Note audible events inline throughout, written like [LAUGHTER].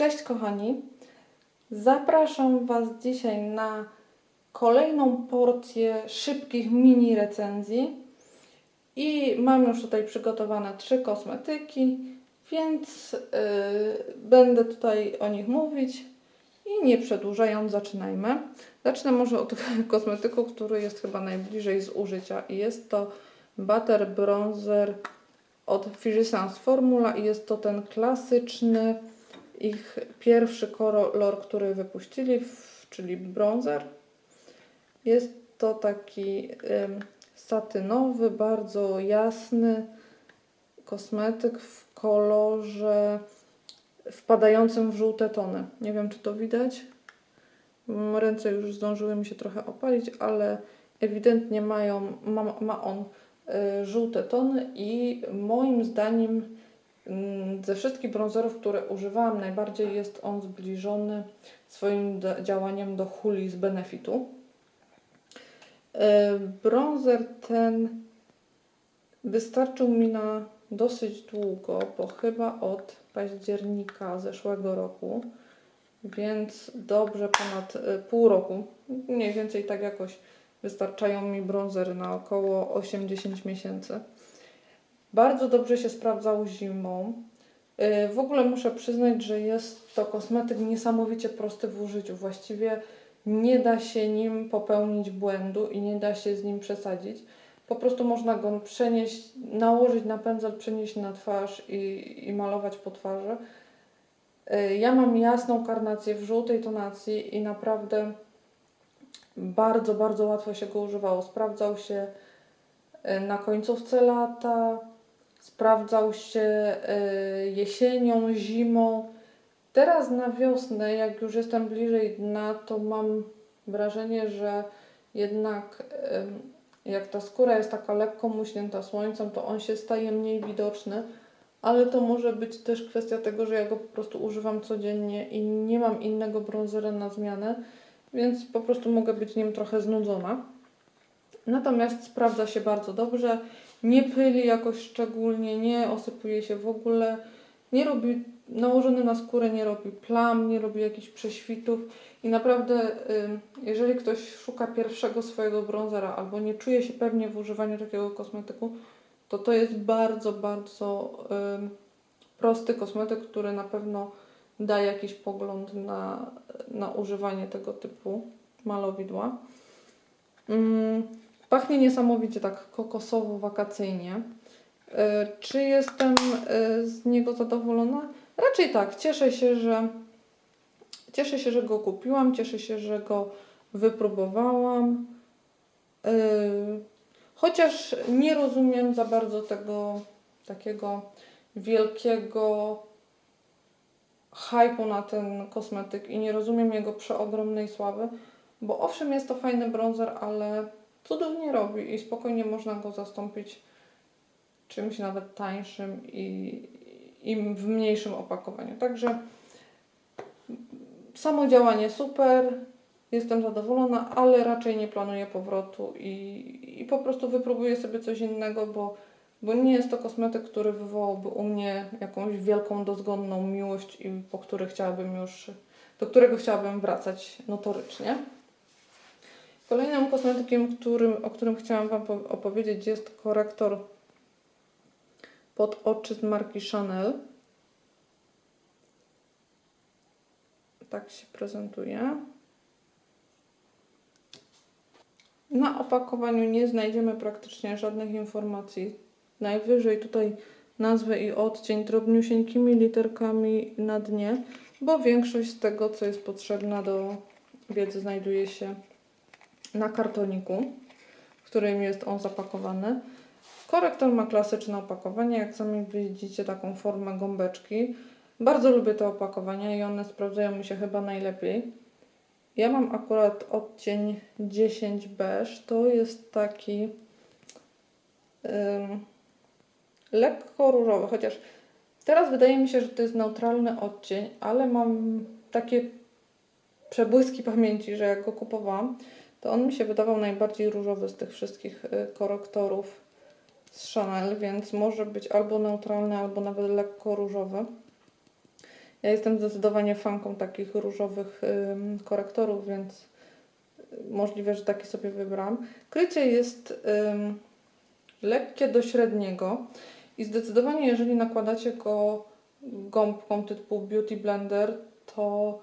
Cześć kochani, zapraszam Was dzisiaj na kolejną porcję szybkich mini recenzji. I mam już tutaj przygotowane trzy kosmetyki, więc yy, będę tutaj o nich mówić. I nie przedłużając zaczynajmy. Zacznę może od [LAUGHS] kosmetyku, który jest chyba najbliżej zużycia i jest to Butter Bronzer od Physicians Formula i jest to ten klasyczny ich pierwszy kolor, który wypuścili, czyli bronzer. Jest to taki satynowy, bardzo jasny kosmetyk w kolorze wpadającym w żółte tony. Nie wiem, czy to widać. Ręce już zdążyły mi się trochę opalić, ale ewidentnie mają, ma, ma on y, żółte tony i moim zdaniem ze wszystkich bronzerów, które używałam, najbardziej jest on zbliżony swoim działaniem do huli z Benefitu. Y, Bronzer ten wystarczył mi na dosyć długo, bo chyba od października zeszłego roku, więc dobrze ponad y, pół roku, mniej więcej tak jakoś wystarczają mi bronzery na około 8-10 miesięcy. Bardzo dobrze się sprawdzał zimą. Y, W ogóle muszę przyznać, że jest to kosmetyk niesamowicie prosty w użyciu. Właściwie nie da się nim popełnić błędu i nie da się z nim przesadzić. Po prostu można go przenieść, nałożyć na pędzel, przenieść na twarz i, i malować po twarzy. Y, Ja mam jasną karnację w żółtej tonacji i naprawdę bardzo, bardzo łatwo się go używało. Sprawdzał się y, na końcówce lata, sprawdzał się y, jesienią, zimą. Teraz na wiosnę, jak już jestem bliżej dna, to mam wrażenie, że jednak ym, jak ta skóra jest taka lekko muśnięta słońcem, to on się staje mniej widoczny, ale to może być też kwestia tego, że ja go po prostu używam codziennie i nie mam innego bronzera na zmianę, więc po prostu mogę być nim trochę znudzona. Natomiast sprawdza się bardzo dobrze, nie pyli jakoś szczególnie, nie osypuje się w ogóle, nie robi, nałożony na skórę nie robi plam, nie robi jakichś prześwitów i naprawdę, jeżeli ktoś szuka pierwszego swojego bronzera albo nie czuje się pewnie w używaniu takiego kosmetyku, to to jest bardzo, bardzo prosty kosmetyk, który na pewno da jakiś pogląd na, na używanie tego typu malowidła. Pachnie niesamowicie tak kokosowo, wakacyjnie. Y, Czy jestem y, z niego zadowolona? Raczej tak. Cieszę się, że cieszę się, że go kupiłam, cieszę się, że go wypróbowałam. Y, Chociaż nie rozumiem za bardzo tego takiego wielkiego hypu na ten kosmetyk i nie rozumiem jego przeogromnej sławy, bo owszem jest to fajny bronzer, ale cudów nie robi i spokojnie można go zastąpić czymś nawet tańszym i, i w mniejszym opakowaniu. Także samo działanie super, jestem zadowolona, ale raczej nie planuję powrotu i, i po prostu wypróbuję sobie coś innego, bo, bo nie jest to kosmetyk, który wywołałby u mnie jakąś wielką, dozgonną miłość i po który chciałabym już, do którego chciałabym wracać notorycznie. Kolejnym kosmetykiem, którym, o którym chciałam Wam po- opowiedzieć, jest korektor pod oczy z marki Chanel. Tak się prezentuje. Na opakowaniu nie znajdziemy praktycznie żadnych informacji. Najwyżej tutaj nazwę i odcień drobniusieńkimi literkami na dnie, bo większość z tego, co jest potrzebna do wiedzy, znajduje się na kartoniku, w którym jest on zapakowany. Korektor ma klasyczne opakowanie, jak sami widzicie, taką formę gąbeczki. Bardzo lubię te opakowania i one sprawdzają mi się chyba najlepiej. Ja mam akurat odcień 10 beige. To jest taki lekko różowy, chociaż teraz wydaje mi się, że to jest neutralny odcień, ale mam takie przebłyski pamięci, że jak go kupowałam, to on mi się wydawał najbardziej różowy z tych wszystkich y, korektorów z Chanel, więc może być albo neutralny, albo nawet lekko różowy. Ja jestem zdecydowanie fanką takich różowych korektorów, więc możliwe, że taki sobie wybrałam. Krycie jest lekkie do średniego i zdecydowanie jeżeli nakładacie go gąbką typu Beauty Blender, to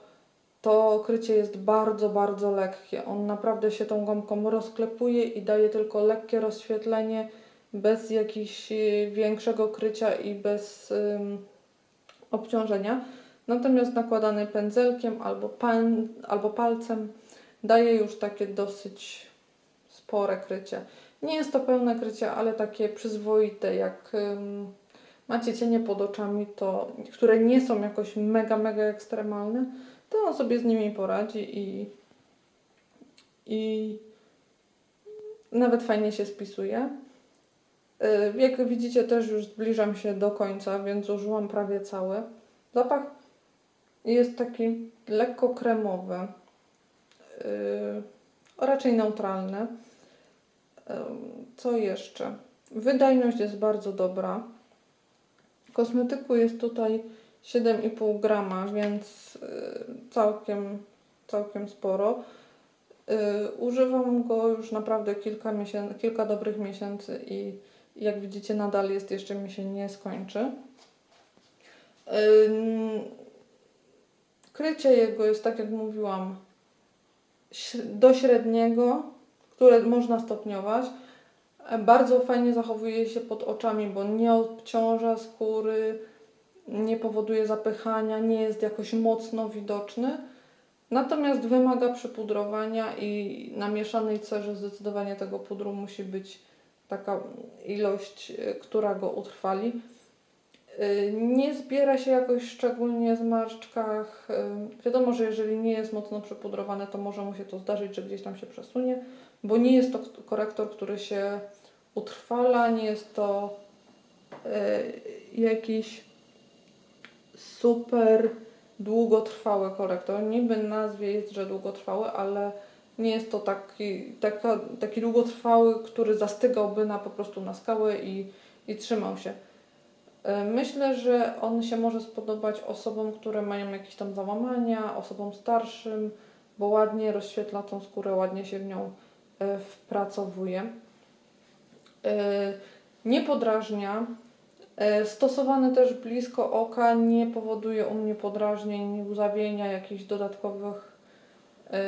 to krycie jest bardzo, bardzo lekkie. On naprawdę się tą gąbką rozklepuje i daje tylko lekkie rozświetlenie, bez jakiegoś y, większego krycia i bez ym, obciążenia. Natomiast nakładany pędzelkiem albo, pan, albo palcem daje już takie dosyć spore krycie. Nie jest to pełne krycie, ale takie przyzwoite, jak ym, macie cienie pod oczami, to, które nie są jakoś mega, mega ekstremalne, to on sobie z nimi poradzi i, i nawet fajnie się spisuje. Y, Jak widzicie, też już zbliżam się do końca, więc użyłam prawie cały. Zapach jest taki lekko kremowy, yy, raczej neutralny. Yy, Co jeszcze? Wydajność jest bardzo dobra. Kosmetyku jest tutaj 7,5 grama, więc yy, całkiem, całkiem sporo. Yy, Używam go już naprawdę kilka, miesięcy, kilka dobrych miesięcy i jak widzicie nadal jest, jeszcze mi się nie skończy. Krycie jego jest, tak jak mówiłam, do średniego, które można stopniować. Bardzo fajnie zachowuje się pod oczami, bo nie obciąża skóry, nie powoduje zapychania, nie jest jakoś mocno widoczny. Natomiast wymaga przypudrowania i na mieszanej cerze zdecydowanie tego pudru musi być taka ilość, e, która go utrwali. Y, Nie zbiera się jakoś szczególnie w zmarszczkach. Y, Wiadomo, że jeżeli nie jest mocno przypudrowane, to może mu się to zdarzyć, że gdzieś tam się przesunie, bo nie jest to korektor, który się utrwala, nie jest to jakiś super długotrwały korektor. Niby nazwie jest, że długotrwały, ale nie jest to taki, taka, taki długotrwały, który zastygałby na, po prostu na skałę i, i trzymał się. E, Myślę, że on się może spodobać osobom, które mają jakieś tam załamania, osobom starszym, bo ładnie rozświetla tą skórę, ładnie się w nią e, wpracowuje. E, Nie podrażnia. E, Stosowany też blisko oka nie powoduje u mnie podrażnień, łzawienia, jakichś dodatkowych e,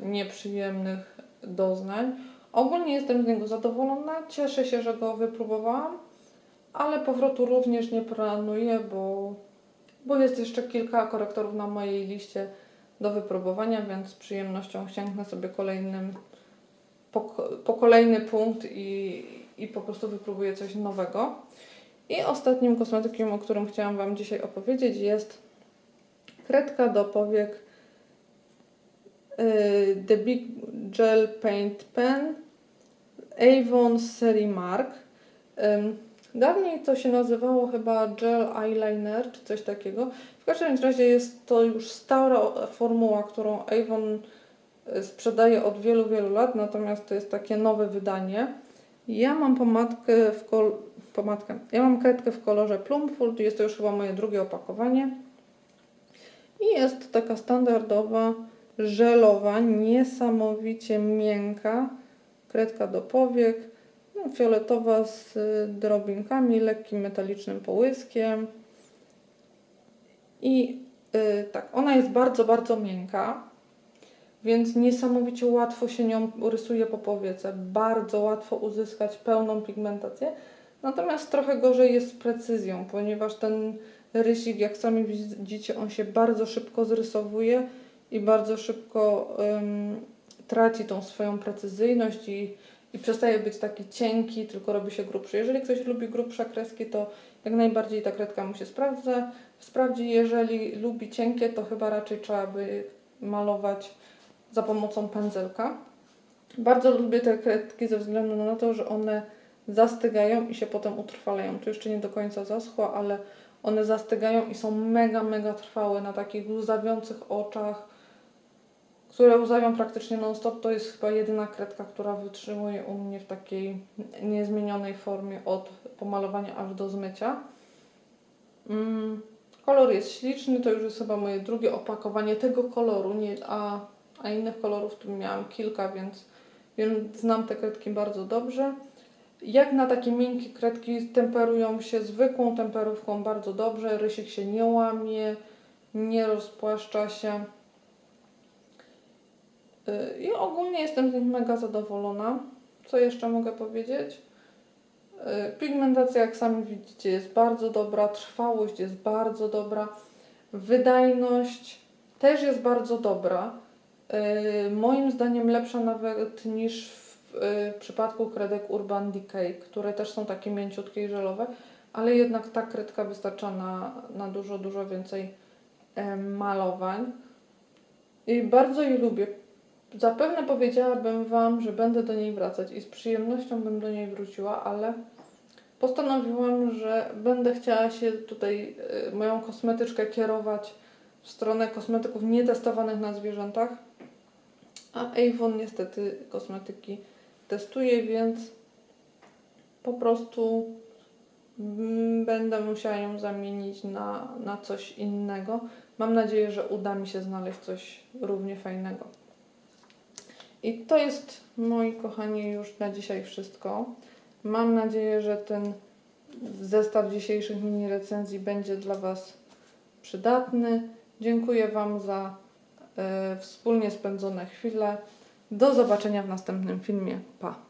nieprzyjemnych doznań. Ogólnie jestem z niego zadowolona. Cieszę się, że go wypróbowałam ale powrotu również nie planuję, bo, bo jest jeszcze kilka korektorów na mojej liście do wypróbowania, więc z przyjemnością sięgnę sobie kolejnym, po, po kolejny punkt i, i po prostu wypróbuję coś nowego. I ostatnim kosmetykiem, o którym chciałam Wam dzisiaj opowiedzieć, jest kredka do powiek y, The Big Gel Paint Pen Avon serii Mark. Dawniej to się nazywało chyba gel eyeliner czy coś takiego. W każdym razie jest to już stara formuła, którą Avon y, sprzedaje od wielu, wielu lat, natomiast to jest takie nowe wydanie. Ja mam pomadkę w kol... pomadkę. Ja mam kredkę w kolorze Plumfold, jest to już chyba moje drugie opakowanie. I jest taka standardowa, żelowa, niesamowicie miękka kredka do powiek no, fioletowa z y, drobinkami, lekkim metalicznym połyskiem. I y, tak, ona jest bardzo, bardzo miękka, więc niesamowicie łatwo się nią rysuje po powiece. Bardzo łatwo uzyskać pełną pigmentację. Natomiast trochę gorzej jest z precyzją, ponieważ ten rysik, jak sami widzicie, on się bardzo szybko zrysowuje i bardzo szybko ym, traci tą swoją precyzyjność i i przestaje być taki cienki, tylko robi się grubszy. Jeżeli ktoś lubi grubsze kreski, to jak najbardziej ta kredka mu się sprawdza. Sprawdzi, jeżeli lubi cienkie, to chyba raczej trzeba by malować za pomocą pędzelka. Bardzo lubię te kredki ze względu na to, że one zastygają i się potem utrwalają. Tu jeszcze nie do końca zaschła, ale one zastygają i są mega, mega trwałe na takich łzawiących oczach które łzawią praktycznie non-stop. To jest chyba jedyna kredka, która wytrzymuje u mnie w takiej niezmienionej formie od pomalowania aż do zmycia. Mm, Kolor jest śliczny, to już jest chyba moje drugie opakowanie tego koloru, nie, a, a innych kolorów tu miałam kilka, więc, więc znam te kredki bardzo dobrze. Jak na takie miękkie kredki temperują się zwykłą temperówką bardzo dobrze, rysik się nie łamie, nie rozpłaszcza się. Yy, I ogólnie jestem z nich mega zadowolona. Co jeszcze mogę powiedzieć? Yy, Pigmentacja, jak sami widzicie, jest bardzo dobra, trwałość jest bardzo dobra, wydajność też jest bardzo dobra. Yy, Moim zdaniem lepsza nawet niż w yy, przypadku kredek Urban Decay, które też są takie mięciutkie i żelowe, ale jednak ta kredka wystarcza na, na dużo, dużo więcej em, malowań. I bardzo jej lubię. Zapewne powiedziałabym Wam, że będę do niej wracać i z przyjemnością bym do niej wróciła, ale postanowiłam, że będę chciała się tutaj y, moją kosmetyczkę kierować w stronę kosmetyków nietestowanych na zwierzętach. A Avon niestety kosmetyki testuje, więc po prostu mm, będę musiała ją zamienić na, na coś innego. Mam nadzieję, że uda mi się znaleźć coś równie fajnego. I to jest, moi kochani, już na dzisiaj wszystko. Mam nadzieję, że ten zestaw dzisiejszych mini recenzji będzie dla Was przydatny. Dziękuję Wam za e, wspólnie spędzone chwile. Do zobaczenia w następnym filmie. Pa!